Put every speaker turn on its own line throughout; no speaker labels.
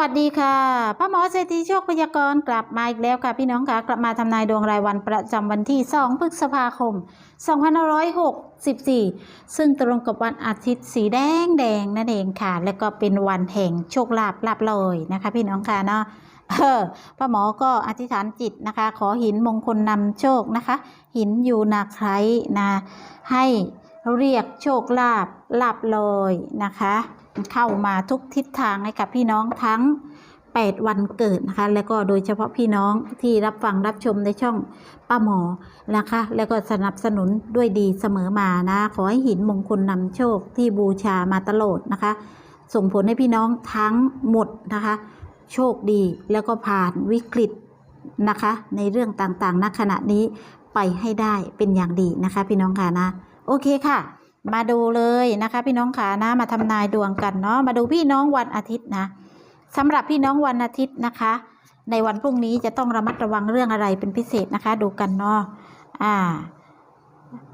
วัสดีค่ะ ป้าหมอเศรษฐีโชคพยากรณ์กลับมาอีกแล้วค่ะพี่น้องค่ะ กลับมาทำนายดวงรายวันประจำวันที่ 2 พฤษภาคม 2564 ซึ่งตรงกับวันอาทิตย์สีแดงแดงนั่นเองค่ะ และก็เป็นวันแห่งโชคลาภลาบลอยนะคะ พี่น้องค่ะเนาะเออป้าหมอก็อธิษฐานจิตนะคะ ขอหินมงคลนำโชคนะคะ หินยูนาไครนะ ให้เรียกโชคลาภลาบลอยนะคะ เข้ามาทุกทิศทางให้กับพี่น้องทั้ง 8 วันเกิดนะคะ แล้วก็โดยเฉพาะพี่น้องที่รับฟังรับชมในช่องป้าหมอนะคะ แล้วก็สนับสนุนด้วยดีเสมอมานะ ขอให้หินมงคลนำโชคที่บูชามาตลอดนะคะ ส่งผลให้พี่น้องทั้งหมดนะคะ โชคดีแล้วก็ผ่านวิกฤตนะคะ ในเรื่องต่างๆณขณะนี้ไปให้ได้เป็นอย่างดีนะคะ พี่น้องค่ะนะ โอเคค่ะ มาดูเลยนะคะพี่น้องขานะมาทำนายดวงกันเนาะมาดูพี่น้องวันอาทิตย์นะสำหรับพี่น้องวันอาทิตย์นะคะ ในวันพรุ่งนี้จะต้องระมัดระวังเรื่องอะไรเป็นพิเศษนะคะ ดูกันเนาะอ่า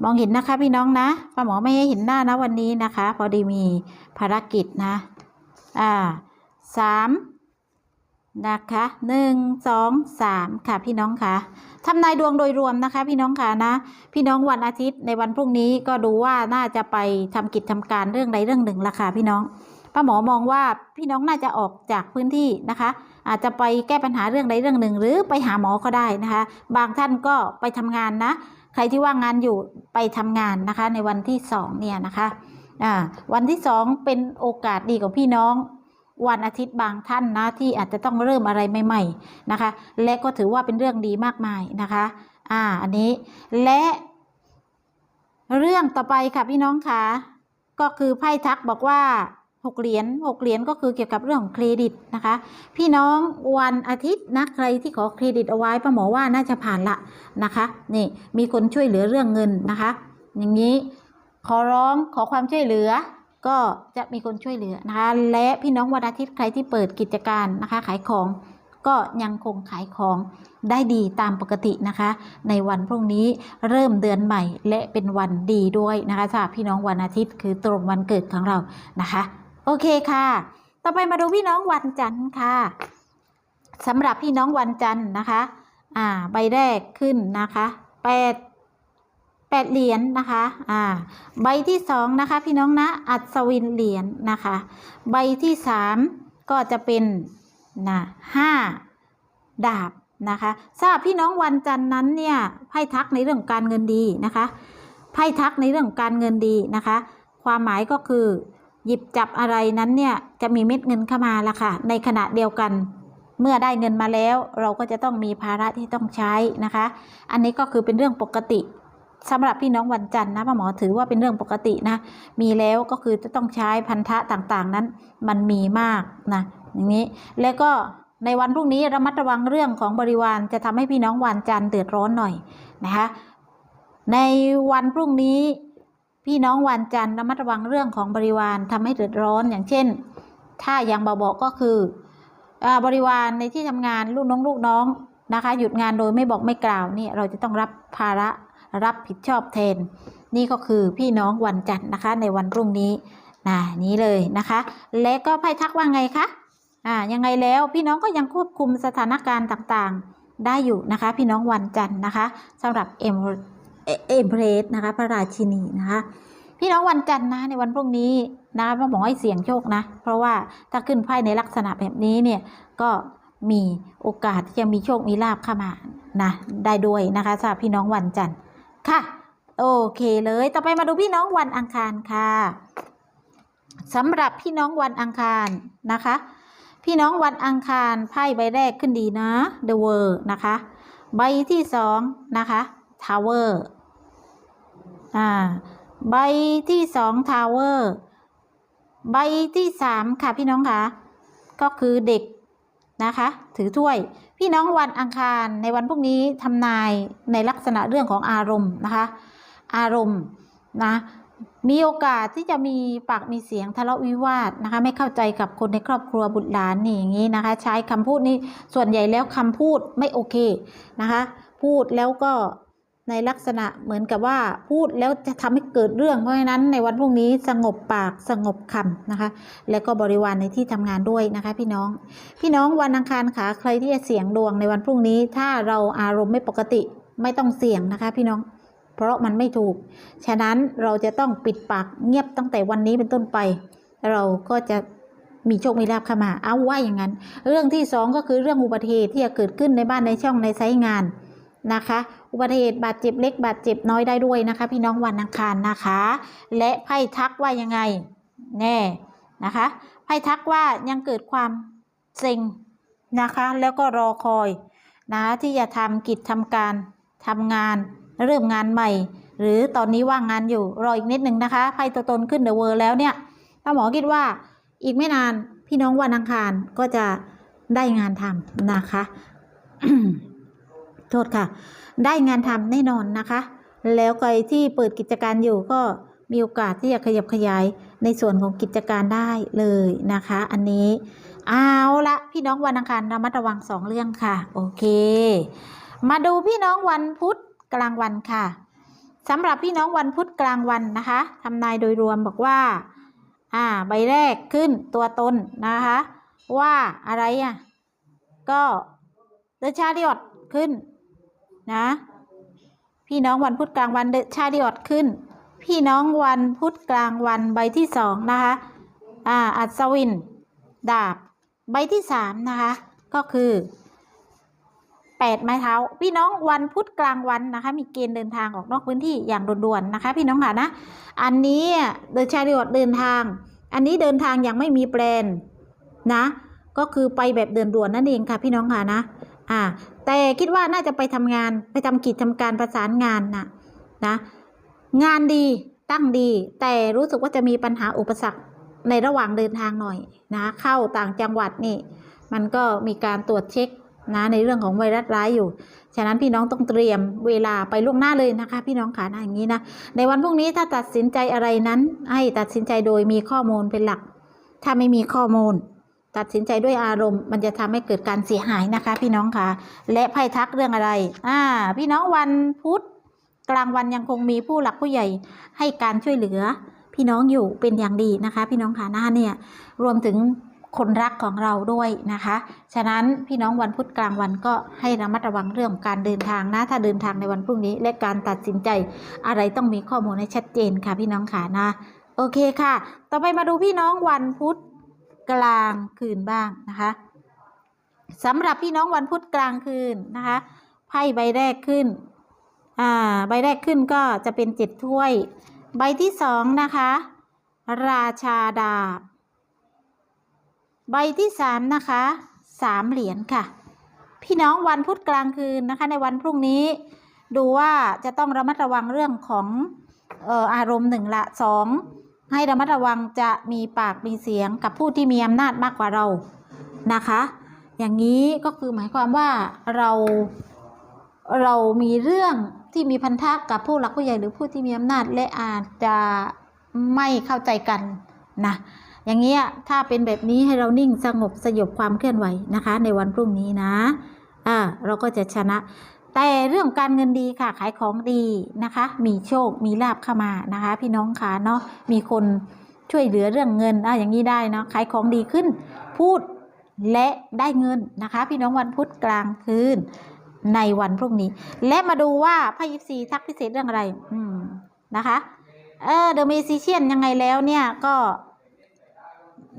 มองเห็นนะคะพี่น้องนะป้าหมอไม่ให้เห็นหน้านะวันนี้นะคะ พอดีมีภารกิจนะ อ่าสาม นะคะหนึ่งสองสามค่ะพี่น้องค่ะทำนายดวงโดยรวมนะคะ พี่น้องค่ะนะ พี่น้องวันอาทิตย์ในวันพรุ่งนี้ก็ดูว่าน่าจะไปทำกิจทำการเรื่องใดเรื่องหนึ่งละค่ะพี่น้องป้าหมอมองว่าพี่น้องน่าจะออกจากพื้นที่นะคะ อาจจะไปแก้ปัญหาเรื่องใดเรื่องหนึ่ง หรือไปหาหมอก็ได้นะคะ บางท่านก็ไปทำงานนะ ใครที่ว่างงานอยู่ไปทำงานนะคะ ในวันที่สองเนี่ยนะคะวันที่สองเป็นโอกาสดีของพี่น้อง วันอาทิตย์บางท่านนะที่อาจจะต้องเริ่มอะไรใหม่ๆนะคะ และก็ถือว่าเป็นเรื่องดีมากมายนะคะอ่าอันนี้และเรื่องต่อไปค่ะพี่น้องคะก็คือไพ่ทักบอกว่าหกเหรียญหกเหรียญก็คือเกี่ยวกับเรื่องของเครดิตนะคะ พี่น้องวันอาทิตย์นะใครที่ขอเครดิตเอาไว้ป้าหมอว่าน่าจะผ่านละนะคะนี่มีคนช่วยเหลือเรื่องเงินนะคะ อย่างนี้ขอร้องขอความช่วยเหลือ ก็จะมีคนช่วยเหลือนะคะ และพี่น้องวันอาทิตย์ใครที่เปิดกิจการนะคะ ขายของก็ยังคงขายของได้ดีตามปกตินะคะ ในวันพรุ่งนี้เริ่มเดือนใหม่ และเป็นวันดีด้วยนะคะสำหรับพี่น้องวันอาทิตย์คือตรงวันเกิดของเรานะคะ โอเคค่ะ ต่อไปมาดูพี่น้องวันจันทร์ค่ะสำหรับพี่น้องวันจันทร์นะคะ อ่า ใบแรกขึ้นนะคะแปด แปดเหรียญนะคะอ่าใบที่สองนะคะ พี่น้องนะอัศวินเหรียญนะคะ ใบที่สามก็จะเป็นนะห้าดาบนะคะทราบพี่น้องวันจันทร์นั้นเนี่ยไพ่ทักในเรื่องการเงินดีนะคะไพ่ทักในเรื่องการเงินดีนะคะ ความหมายก็คือหยิบจับอะไรนั้นเนี่ยจะมีเม็ดเงินเข้ามาละค่ะ ในขณะเดียวกัน เมื่อได้เงินมาแล้ว เราก็จะต้องมีภาระที่ต้องใช้นะคะ อันนี้ก็คือเป็นเรื่องปกติ สำหรับพี่น้องวันจันทร์นะป้าหมอถือว่าเป็นเรื่องปกตินะ มีแล้วก็คือจะต้องใช้พันธะต่างๆนั้น มันมีมากนะอย่างนี้แล้วก็ในวันพรุ่งนี้ระมัดระวังเรื่องของบริวารจะทำให้พี่น้องวันจันทร์เดือดร้อนหน่อยนะคะในวันพรุ่งนี้ พี่น้องวันจันทร์ระมัดระวังเรื่องของบริวารทำให้เดือดร้อนอย่างเช่น ถ้าย่างเบาๆก็คืออบริวารในที่ทำงานลูกน้องลูกน้องนะคะ หยุดงานโดยไม่บอกไม่กล่าวนี่เราจะต้องรับภาระ รับผิดชอบแทน นี่ก็คือพี่น้องวันจันทร์นะคะ ในวันพรุ่งนี้นะนี้เลยนะคะ และก็ไพ่ทักว่าไงคะอ่ายังไงแล้วพี่น้องก็ยังควบคุมสถานการณ์ต่างๆ ได้อยู่นะคะ พี่น้องวันจันทร์นะคะสำหรับเอ็มเอ็มเพรสนะคะ พระราชินีนะคะพี่น้องวันจันทร์นะในวันพรุ่งนี้นะคะพ่อหมอให้เสี่ยงโชคนะ เพราะว่าถ้าขึ้นไพ่ในลักษณะแบบนี้เนี่ยก็มีโอกาสที่จะมีโชคมีลาบเข้ามานะได้ด้วยนะคะสำหรับพี่น้องวันจันทร์ ค่ะ โอเคเลย ต่อไปมาดูพี่น้องวันอังคารค่ะสำหรับพี่น้องวันอังคารนะคะ พี่น้องวันอังคารไพ่ใบแรกขึ้นดีนะ The World นะคะ ใบที่สองนะคะ Tower อ่าใบที่สอง Tower ใบที่สามค่ะพี่น้องคะก็คือเด็กนะคะ ถือถ้วย พี่น้องวันอังคารในวันพรุ่งนี้ทำนายในลักษณะเรื่องของอารมณ์นะคะ อารมณ์นะมีโอกาสที่จะมีปากมีเสียงทะเลาะวิวาทนะคะ ไม่เข้าใจกับคนในครอบครัวบุตรหลานนี่อย่างนี้นะคะ ใช้คำพูดนี้ส่วนใหญ่แล้วคำพูดไม่โอเคนะคะ พูดแล้วก็ ในลักษณะเหมือนกับว่าพูดแล้วจะทำให้เกิดเรื่องเพราะฉะนั้นในวันพรุ่งนี้สงบปากสงบคำนะคะ แล้วก็บริวารในที่ทำงานด้วยนะคะ พี่น้อง พี่น้องวันอังคารขาใครที่จะเสี่ยงดวงในวันพรุ่งนี้ ถ้าเราอารมณ์ไม่ปกติไม่ต้องเสี่ยงนะคะ พี่น้อง เพราะมันไม่ถูก ฉะนั้นเราจะต้องปิดปากเงียบตั้งแต่วันนี้เป็นต้นไป เราก็จะมีโชค มีลาภเข้ามา เอาว่าอย่างนั้น เรื่องที่สองก็คือเรื่องอุบัติเหตุที่จะเกิดขึ้นในบ้านในช่องในไซต์งาน นะคะ อุบัติเหตุบาดเจ็บเล็กบาดเจ็บน้อยได้ด้วยนะคะ พี่น้องวันอังคารนะคะ และไพ่ทักว่ายังไงแน่นะคะไพ่ทักว่ายังเกิดความเซ็งนะคะ แล้วก็รอคอยนะที่จะทำกิจทำการทำงานเริ่มงานใหม่ หรือตอนนี้ว่างงานอยู่รออีกนิดหนึ่งนะคะไพ่ตัวตนขึ้นเดอะเวอร์แล้วเนี่ยป้าหมอคิดว่าอีกไม่นานพี่น้องวันอังคารก็จะได้งานทำนะคะ โทษค่ะ ได้งานทำแน่นอนนะคะ แล้วใครที่เปิดกิจการอยู่ก็มีโอกาสที่จะขยับขยายในส่วนของกิจการได้เลยนะคะ อันนี้เอาละพี่น้องวันอังคารระมัดระวังสองเรื่องค่ะ โอเค มาดูพี่น้องวันพุธกลางวันค่ะสำหรับพี่น้องวันพุธกลางวันนะคะทำนายโดยรวมบอกว่า อ่า ใบแรกขึ้นตัวตนนะคะ ว่าอะไรอะ ก็เดชาดิออดขึ้น นะ พี่น้องวันพุธกลางวันชาดิออดขึ้น พี่น้องวันพุธกลางวันใบที่สองนะคะอ่าอัศวิน ดาบ ใบที่สามนะคะ ก็คือแปดไม้เท้า พี่น้องวันพุธกลางวันนะคะ มีเกณฑ์เดินทางออกนอกพื้นที่อย่างด่วนๆนะคะ พี่น้องค่ะนะ อันนี้เดินชาดิออดเดินทาง อันนี้เดินทางยังไม่มีแปลนนะก็คือไปแบบเดินด่วนนั่นเองค่ะพี่น้องค่ะนะ อ่า แต่คิดว่าน่าจะไปทำงานไปทำกิจทำการประสานงานนะนะงานดีตั้งดี แต่รู้สึกว่าจะมีปัญหาอุปสรรคในระหว่างเดินทางหน่อยนะเข้าต่างจังหวัดนี่ มันก็มีการตรวจเช็คนะในเรื่องของไวรัสร้ายอยู่ ฉะนั้นพี่น้องต้องเตรียมเวลาไปล่วงหน้าเลยนะคะ พี่น้องขานะอย่างนี้นะ ในวันพรุ่งนี้ถ้าตัดสินใจอะไรนั้น ให้ตัดสินใจโดยมีข้อมูลเป็นหลัก ถ้าไม่มีข้อมูล ตัดสินใจด้วยอารมณ์ มันจะทำให้เกิดการเสียหายนะคะ พี่น้องคะและไพ่ทักเรื่องอะไร อ่า พี่น้องวันพุธกลางวันยังคงมีผู้หลักผู้ใหญ่ให้การช่วยเหลือ พี่น้องอยู่เป็นอย่างดีนะคะ พี่น้องขาหน้าเนี่ยรวมถึงคนรักของเราด้วยนะคะ ฉะนั้นพี่น้องวันพุธกลางวันก็ให้ระมัดระวังเรื่องการเดินทางนะ ถ้าเดินทางในวันพรุ่งนี้ และการตัดสินใจอะไรต้องมีข้อมูลให้ชัดเจนค่ะพี่น้องขานะ โอเคค่ะ ต่อไปมาดูพี่น้องวันพุธ กลางคืนบ้างนะคะสำหรับพี่น้องวันพุธกลางคืนนะคะไพ่ใบแรกขึ้นอ่าใบแรกขึ้นก็จะเป็นเจ็ดถ้วย ใบที่สองนะคะ ราชาดาบใบที่สามนะคะสามเหรียญค่ะ พี่น้องวันพุธกลางคืนนะคะในวันพรุ่งนี้ ดูว่าจะต้องระมัดระวังเรื่องของอออารมณ์หนึ่งละสอง ให้ระมัดระวังจะมีปากมีเสียงกับผู้ที่มีอำนาจมากกว่าเรานะคะ อย่างนี้ก็คือหมายความว่าเราเรามีเรื่องที่มีพันธะกับผู้หลักผู้ใหญ่หรือผู้ที่มีอำนาจและอาจจะไม่เข้าใจกันนะอย่างเงี้ยถ้าเป็นแบบนี้ให้เรานิ่งสงบสยบความเคลื่อนไหวนะคะ ในวันพรุ่งนี้นะอ่าเราก็จะชนะ แต่เรื่องการเงินดีค่ะ ขายของดีนะคะ มีโชค มีลาบเข้ามานะคะ พี่น้องค่ะเนาะ มีคนช่วยเหลือเรื่องเงินอะอย่างนี้ได้เนาะ ขายของดีขึ้น พูดและได้เงินนะคะ พี่น้องวันพุธกลางคืนในวันพรุ่งนี้ และมาดูว่าพระยิปซีทักพิเศษเรื่องอะไร อืม นะคะ เออเดอะเมซิเชียนยังไงแล้วเนี่ยก็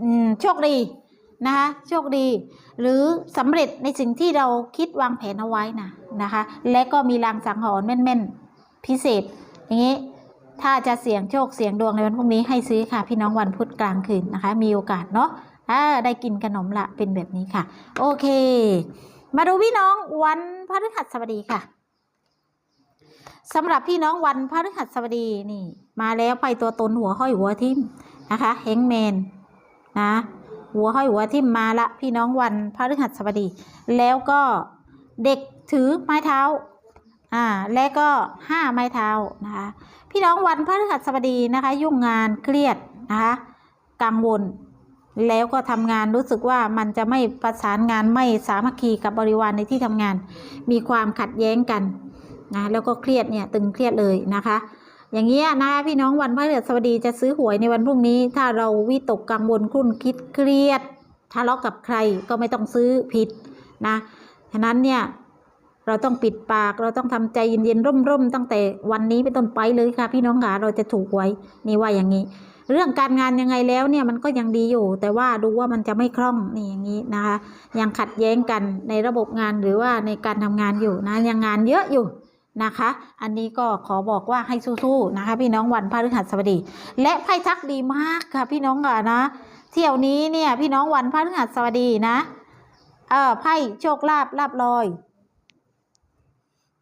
อืม โชคดี นะคะโชคดี หรือสำเร็จในสิ่งที่เราคิดวางแผนเอาไว้นะนะคะ และก็มีรางสังหรณ์แม่นๆ พิเศษ อย่างนี้ถ้าจะเสี่ยงโชคเสี่ยงดวงในวันพรุ่งนี้ให้ซื้อค่ะ พี่น้องวันพุธกลางคืนนะคะ มีโอกาสเนาะอ่าได้กินขนมละเป็นแบบนี้ค่ะ โอเค มาดูพี่น้องวันพฤหัสบดีค่ะสำหรับพี่น้องวันพฤหัสบดีนี่ มาแล้วไปตัวตนหัวห้อยหัวทิ่มนะคะเฮงแมนนะ หัวห้อยหัวทิ่มมาละพี่น้องวันพฤหัสบดี แล้วก็เด็กถือไม้เท้าอ่าและก็ห้าไม้เท้านะคะพี่น้องวันพฤหัสบดีนะคะ ยุ่งงานเครียดนะคะกังวล แล้วก็ทำงานรู้สึกว่ามันจะไม่ประสานงานไม่สามัคคีกับบริวารในที่ทำงาน มีความขัดแย้งกันนะแล้วก็เครียดเนี่ยตึงเครียดเลยนะคะ อย่างเงี้ยนะคะพี่น้องวันพฤหัสบดีจะซื้อหวยในวันพรุ่งนี้ ถ้าเราวิตกกังวลครุ่นคิดเครียดทะเลาะกับใครก็ไม่ต้องซื้อผิดนะฉะนั้นเนี่ยเราต้องปิดปากเราต้องทำใจเย็นๆร่มๆตั้งแต่วันนี้เป็นต้นไปเลยค่ะ พี่น้องค่ะเราจะถูกหวยนี่ว่าอย่างนี้ เรื่องการงานยังไงแล้วเนี่ยมันก็ยังดีอยู่ แต่ว่าดูว่ามันจะไม่คล่องนี่อย่างนี้นะคะยังขัดแย้งกันในระบบงานหรือว่าในการทำงานอยู่นะยังงานเยอะอยู่ นะคะ อันนี้ก็ขอบอกว่าให้สู้ๆนะคะ พี่น้องวันพฤหัสบดี และไพ่ทักดีมากค่ะ พี่น้องค่ะนะ เที่ยวนี้เนี่ยพี่น้องวันพฤหัสบดีนะเออไพ่โชคลาภลาบลอย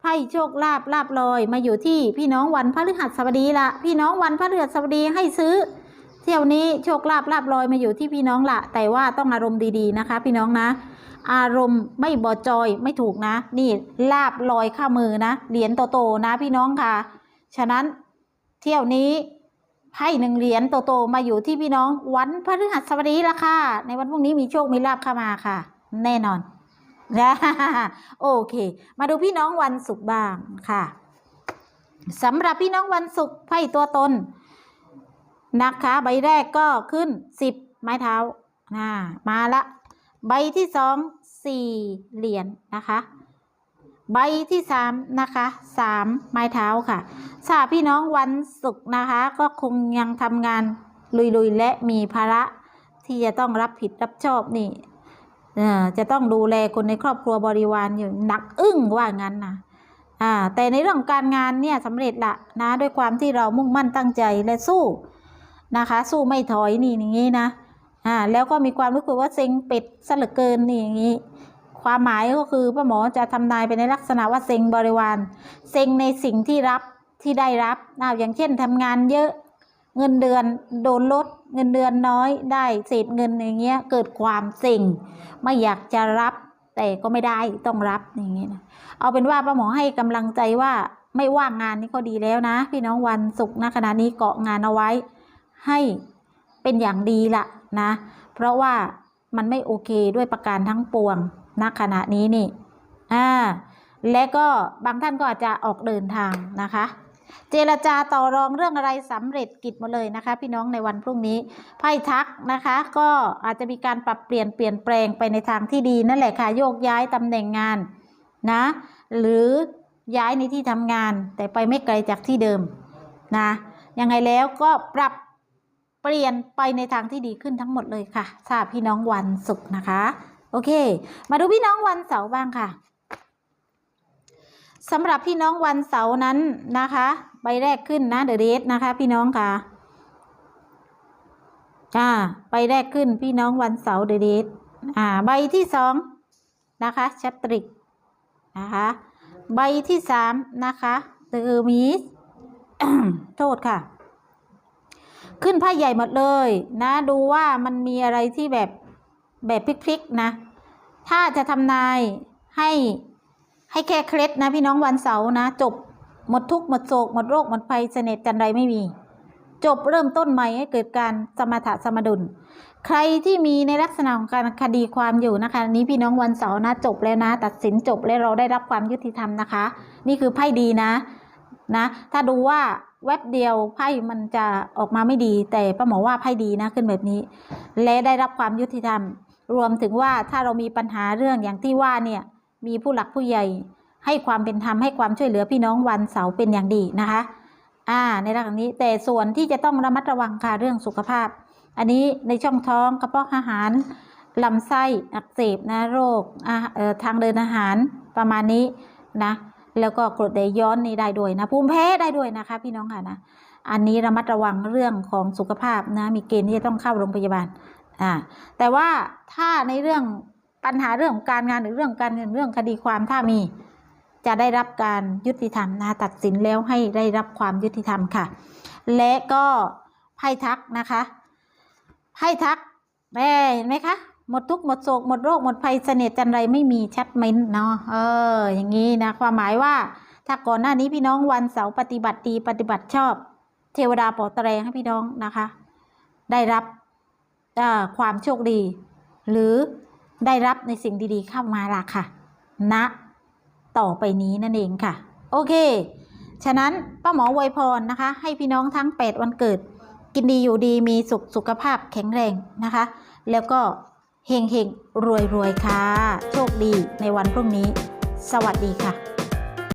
ไพ่โชคลาภลาบลอยมาอยู่ที่พี่น้องวันพฤหัสบดีละพี่น้องวันพฤหัสบดีให้ซื้อ เที่ยวนี้โชคลาภลาบลอยมาอยู่ที่พี่น้องละแต่ว่าต้องอารมณ์ดีๆนะคะ พี่น้องนะ อารมณ์ไม่บอจอยไม่ถูกนะ นี่ลาบลอยข้ามือนะ เหรียญโตๆนะพี่น้องค่ะ ฉะนั้นเที่ยวนี้ไพ่หนึ่งเหรียญโตๆมาอยู่ที่พี่น้องวันพฤหัสบดีละค่ะ ในวันพรุ่งนี้มีโชคมีลาบเข้ามาค่ะ แน่นอนนะโอเค มาดูพี่น้องวันศุกร์บ้างค่ะสำหรับพี่น้องวันศุกร์ไพ่ตัวตนนะคะใบแรกก็ขึ้นสิบไม้เท้านะมาละ ใบที่สองสี่เหรียญนะคะ ใบที่สามนะคะสามไม้เท้าค่ะถ้าพี่น้องวันศุกร์นะคะ ก็คงยังทำงานลุยๆ และมีภาระที่จะต้องรับผิดรับชอบนี่จะต้องดูแลคนในครอบครัวบริวารอยู่หนักอึ้งว่างั้นนะแต่ในเรื่องการงานเนี่ยสำเร็จละนะด้วยความที่เรามุ่งมั่นตั้งใจและสู้นะคะ สู้ไม่ถอยนี่อย่างนี้นะ อ่าแล้วก็มีความรู้สึกว่าเซ็งเป็ดซะเหลือเกินนี่อย่างนี้ ความหมายก็คือป้าหมอจะทำนายไปในลักษณะว่าเซ็งบริวารเซ็งในสิ่งที่รับที่ได้รับนะอย่างเช่นทำงานเยอะเงินเดือนโดนลดเงินเดือนน้อยได้เศษเงินอย่างเงี้ยเกิดความเซ็งไม่อยากจะรับแต่ก็ไม่ได้ต้องรับอย่างเงี้ยนะเอาเป็นว่าป้าหมอให้กำลังใจว่าไม่ว่างงานนี่ก็ดีแล้วนะ พี่น้องวันศุกร์นะขณะนี้เกาะงานเอาไว้ ให้เป็นอย่างดีละ นะ เพราะว่ามันไม่โอเคด้วยประการทั้งปวงณขณะนี้นี่อ่าและก็บางท่านก็อาจจะออกเดินทางนะคะ เจรจาต่อรองเรื่องอะไรสำเร็จกิจหมดเลยนะคะ พี่น้องในวันพรุ่งนี้ไพ่ทักนะคะ ก็อาจจะมีการปรับเปลี่ยนเปลี่ยนแปลงไปในทางที่ดีนั่นแหละค่ะโยกย้ายตำแหน่งงานนะ หรือย้ายในที่ทำงานแต่ไปไม่ไกลจากที่เดิมนะยังไงแล้วก็ปรับ เปลี่ยนไปในทางที่ดีขึ้นทั้งหมดเลยค่ะทราบพี่น้องวันศุกร์นะคะ โอเค มาดูพี่น้องวันเสาร์บ้างค่ะสำหรับพี่น้องวันเสาร์นั้นนะคะ ใบแรกขึ้นนะเดอะเรสนะคะ พี่น้องค่ะอ่าใบแรกขึ้นพี่น้องวันเสาร์เดอะเรสอ่า ใบที่สองนะคะชัตริกนะคะ ใบที่สามนะคะเดอร์มิสโทษค่ะ ขึ้นไพ่ใหญ่หมดเลยนะ ดูว่ามันมีอะไรที่แบบแบบพลิกๆนะ ถ้าจะทำนายให้ให้แค่เคล็ดนะพี่น้องวันเสาร์นะ จบหมดทุกข์หมดโศกหมดโรคหมดภัยเสน็จจันไรไม่มี จบเริ่มต้นใหม่ให้เกิดการสมถะสมดุล ใครที่มีในลักษณะของการคดีความอยู่นะคะนนี้พี่น้องวันเสาร์นะจบแล้วนะ ตัดสินจบแล้วเราได้รับความยุติธรรมนะคะ นี่คือไพ่ดีนะนะ ถ้าดูว่า แวบเดียวไพ่มันจะออกมาไม่ดี แต่ป้าหมอว่าไพ่ดีนะขึ้นแบบนี้ และได้รับความยุติธรรม รวมถึงว่าถ้าเรามีปัญหาเรื่องอย่างที่ว่าเนี่ยมีผู้หลักผู้ใหญ่ให้ความเป็นธรรมให้ความช่วยเหลือพี่น้องวันเสาร์เป็นอย่างดีนะคะ อ่า ในเรื่องนี้แต่ส่วนที่จะต้องระมัดระวังค่ะเรื่องสุขภาพ อันนี้ในช่องท้องกระเพาะอาหารลำไส้อักเสบนะโรคอ่าทางเดินอาหารประมาณนี้นะ แล้วก็กรดไหลย้อนนี่ได้ด้วยนะภูมิแพ้ได้ด้วยนะคะพี่น้องค่ะนะอันนี้ระมัดระวังเรื่องของสุขภาพนะมีเกณฑ์ที่จะต้องเข้าโรงพยาบาลอ่าแต่ว่าถ้าในเรื่องปัญหาเรื่องของการงานหรือเรื่องการเงินเรื่องคดีความถ้ามีจะได้รับการยุติธรรมนะตัดสินแล้วให้ได้รับความยุติธรรมค่ะ และก็ไพ่ทักนะคะไพ่ทักแม่เห็นไหมคะ หมดทุกข์หมดโศกหมดโรคหมดภัยเสน่ห์จันไรไม่มีชัดไหนเนาะเออ อย่างนี้นะความหมายว่า ถ้าก่อนหน้านี้พี่น้องวันเสาร์ปฏิบัติดีปฏิบัติชอบ เทวดาปอตแรงให้พี่น้องนะคะ ได้รับความโชคดี หรือได้รับในสิ่งดีๆเข้ามาล่ะค่ะณนะต่อไปนี้นั่นเองค่ะ โอเค ฉะนั้นป้าหมอวยพรนะคะ ให้พี่น้องทั้ง 8 วันเกิด กินดีอยู่ดีมีสุขสุขภาพแข็งแรงนะคะ แล้วก็ เฮงเฮงรวยรวยค่ะ โชคดีในวันพรุ่งนี้ สวัสดีค่ะ